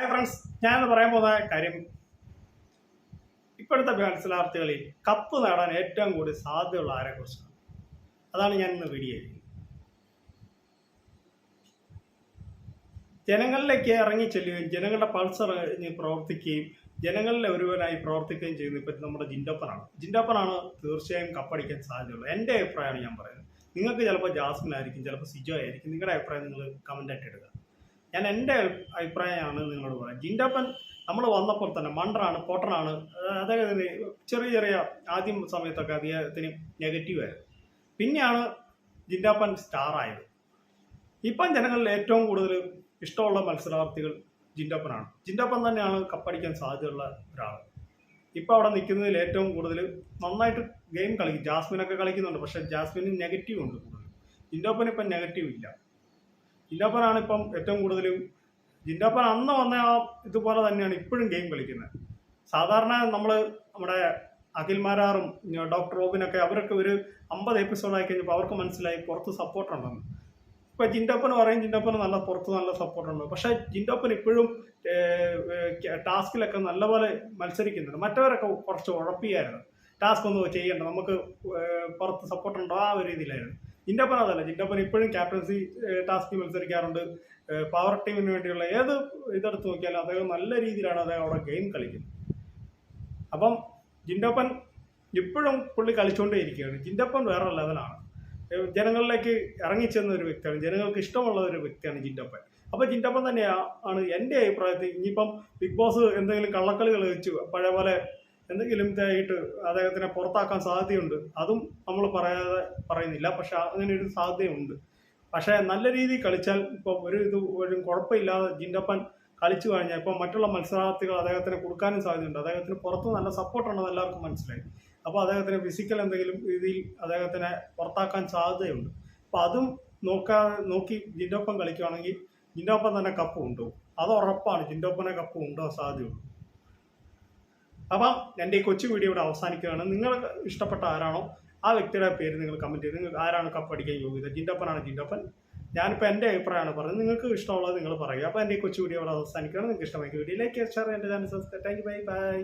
Hi friends ഞാൻ പറയാൻ പോകുന്ന കാര്യം ഇപ്പോഴത്തെ മത്സരാർത്ഥികളിൽ കപ്പ് നേടാൻ ഏറ്റവും കൂടുതൽ സാധ്യതയുള്ള ആരെ കുറിച്ചാണ്. അതാണ് ഞാൻ ഇന്ന് വീഡിയോ ജനങ്ങളിലേക്ക് ഇറങ്ങി ചെല്ലുകയും ജനങ്ങളുടെ പൾസർ പ്രവർത്തിക്കുകയും ജനങ്ങളിലെ ഒരുവനായി പ്രവർത്തിക്കുകയും ചെയ്യുന്ന ഇപ്പം നമ്മുടെ ജിൻഡപ്പനാണ്. ജിൻഡപ്പനാണ് തീർച്ചയായും കപ്പടിക്കാൻ സാധ്യതയുള്ളത്. എന്റെ അഭിപ്രായമാണ് ഞാൻ പറയുന്നത്. നിങ്ങൾക്ക് ചിലപ്പോൾ ജാസ്മിൻ ആയിരിക്കും ചിലപ്പോൾ സിജോ ആയിരിക്കും. നിങ്ങളുടെ അഭിപ്രായം നിങ്ങൾ കമന്റായിട്ട് ഇടുക. ഞാൻ എന്റെ അഭിപ്രായമാണ് നിങ്ങളോട് പറയാം ജിൻഡപ്പൻ നമ്മൾ വന്നപ്പോൾ തന്നെ മണ്ടറാണ് പൊട്ടറാണ് അദ്ദേഹത്തിന് ചെറിയ ചെറിയ ആദ്യം സമയത്തൊക്കെ അദ്ദേഹത്തിന് നെഗറ്റീവ് ആയത് പിന്നെയാണ് ജിൻഡപ്പൻ സ്റ്റാർ ആയത്. ഇപ്പം ജനങ്ങളിൽ ഏറ്റവും കൂടുതൽ ഇഷ്ടമുള്ള മത്സരാർത്ഥികൾ ജിൻഡപ്പനാണ്. ജിൻഡപ്പൻ തന്നെയാണ് കപ്പടിക്കാൻ സാധ്യതയുള്ള ഒരാൾ. ഇപ്പോൾ അവിടെ നിൽക്കുന്നതിൽ ഏറ്റവും കൂടുതൽ നന്നായിട്ട് ഗെയിം കളിക്കും. ജാസ്മിനൊക്കെ കളിക്കുന്നുണ്ട് പക്ഷേ ജാസ്മിന് നെഗറ്റീവ് ഉണ്ട് കൂടുതൽ ജിൻഡപ്പൻ ഇപ്പം നെഗറ്റീവ് ഇല്ല. ജിൻഡപ്പനാണ് ഇപ്പം ഏറ്റവും കൂടുതലും ജിൻഡാപ്പൻ അന്ന് വന്ന ആ ഇതുപോലെ തന്നെയാണ് ഇപ്പോഴും ഗെയിം കളിക്കുന്നത്. സാധാരണ നമ്മൾ നമ്മുടെ അഖിൽമാരാറും ഡോക്ടർ റോബിനൊക്കെ അവരൊക്കെ ഒരു അമ്പത് എപ്പിസോഡ് ആയി കഴിഞ്ഞപ്പോൾ അവർക്ക് മനസ്സിലായി പുറത്ത് സപ്പോർട്ട് ഉണ്ടെന്ന്. ഇപ്പൊ ജിൻഡപ്പൻ പറയും ജിൻഡപ്പന് നല്ല പുറത്ത് നല്ല സപ്പോർട്ട് ഉണ്ട്. പക്ഷേ ജിൻഡപ്പൻ ഇപ്പോഴും ടാസ്കിലൊക്കെ നല്ലപോലെ മത്സരിക്കുന്നുണ്ട്. മറ്റവരൊക്കെ കുറച്ച് ഉഴപ്പിയായിരുന്നു. ടാസ്ക് ഒന്നും ചെയ്യേണ്ട നമുക്ക് പുറത്ത് സപ്പോർട്ട് ഉണ്ടോ ആ ഒരു രീതിയിലായിരുന്നു. ജിൻഡപ്പൻ അതല്ല ജിൻഡപ്പൻ ഇപ്പോഴും ക്യാപ്റ്റൻസി ടാസ്കിൽ മത്സരിക്കാറുണ്ട്. പവർ ടീമിന് വേണ്ടിയുള്ള ഏത് ഇതെടുത്ത് നോക്കിയാലും അദ്ദേഹം നല്ല രീതിയിലാണ് അദ്ദേഹം അവിടെ ഗെയിം കളിക്കുന്നത്. അപ്പം ജിൻഡപ്പൻ ഇപ്പോഴും പുള്ളി കളിച്ചുകൊണ്ടേ ഇരിക്കുകയാണ്. ജിൻഡപ്പൻ വേറെ ലെവലാണ് ജനങ്ങളിലേക്ക് ഇറങ്ങിച്ചെന്ന ഒരു വ്യക്തിയാണ്. ജനങ്ങൾക്ക് ഇഷ്ടമുള്ള ഒരു വ്യക്തിയാണ് ജിൻഡപ്പൻ. അപ്പോൾ ജിൻഡപ്പൻ തന്നെയാണ് എന്റെ അഭിപ്രായത്തിൽ ഇനിയിപ്പം ബിഗ് ബോസ് എന്തെങ്കിലും കള്ളക്കളി വെച്ച് പഴയ പോലെ എന്തെങ്കിലും ഇതായിട്ട് അദ്ദേഹത്തിനെ പുറത്താക്കാൻ സാധ്യതയുണ്ട്. അതും നമ്മൾ പറയാതെ പറയുന്നില്ല. പക്ഷെ അങ്ങനെ സാധ്യതയുണ്ട്. പക്ഷേ നല്ല രീതിയിൽ കളിച്ചാൽ ഇപ്പോൾ ഒരു ഇത് ഒരു കുഴപ്പമില്ലാതെ ജിൻഡപ്പൻ കളിച്ചു കഴിഞ്ഞാൽ ഇപ്പോൾ മറ്റുള്ള മത്സരാർത്ഥികൾ അദ്ദേഹത്തിന് കൊടുക്കാനും സാധ്യതയുണ്ട്. അദ്ദേഹത്തിന് പുറത്ത് നല്ല സപ്പോർട്ടുണ്ടെന്ന് എല്ലാവർക്കും മനസ്സിലായി. അപ്പോൾ അദ്ദേഹത്തിന് ഫിസിക്കൽ എന്തെങ്കിലും രീതിയിൽ അദ്ദേഹത്തിനെ പുറത്താക്കാൻ സാധ്യതയുണ്ട്. അപ്പോൾ അതും നോക്കാതെ നോക്കി ജിൻഡോപ്പൻ കളിക്കുകയാണെങ്കിൽ ജിൻഡോപ്പൻ തന്നെ കപ്പ് കൊണ്ടുപോകും. അത് ഉറപ്പാണ്. ജിൻഡോപ്പനെ കപ്പ് കൊണ്ടുപോകാൻ സാധ്യതയുള്ളൂ. അപ്പം എന്റെ ഈ കൊച്ചു വീഡിയോ ഇവിടെ അവസാനിക്കുകയാണ്. നിങ്ങൾ ഇഷ്ടപ്പെട്ട ആരാണോ ആ വ്യക്തിയുടെ പേര് നിങ്ങൾ കമന്റ് ചെയ്ത് നിങ്ങൾക്ക് ആരാണ് കപ്പ് അടിക്കാൻ യോഗ്യത? ജിൻഡപ്പനാണ് ജിൻഡപ്പൻ. ഞാനിപ്പോൾ എന്റെ അഭിപ്രായമാണ് പറയുന്നത് നിങ്ങൾക്ക് ഇഷ്ടമുള്ളത് നിങ്ങൾ പറയുക. അപ്പോൾ എന്റെ ഈ കൊച്ചു വീഡിയോ ഇവിടെ അവസാനിക്കുകയാണ്. നിങ്ങൾക്ക് ഇഷ്ടമായി വീഡിയോ ലൈക്ക് ഷെയർ എന്റെ channel subscribe thank you bye bye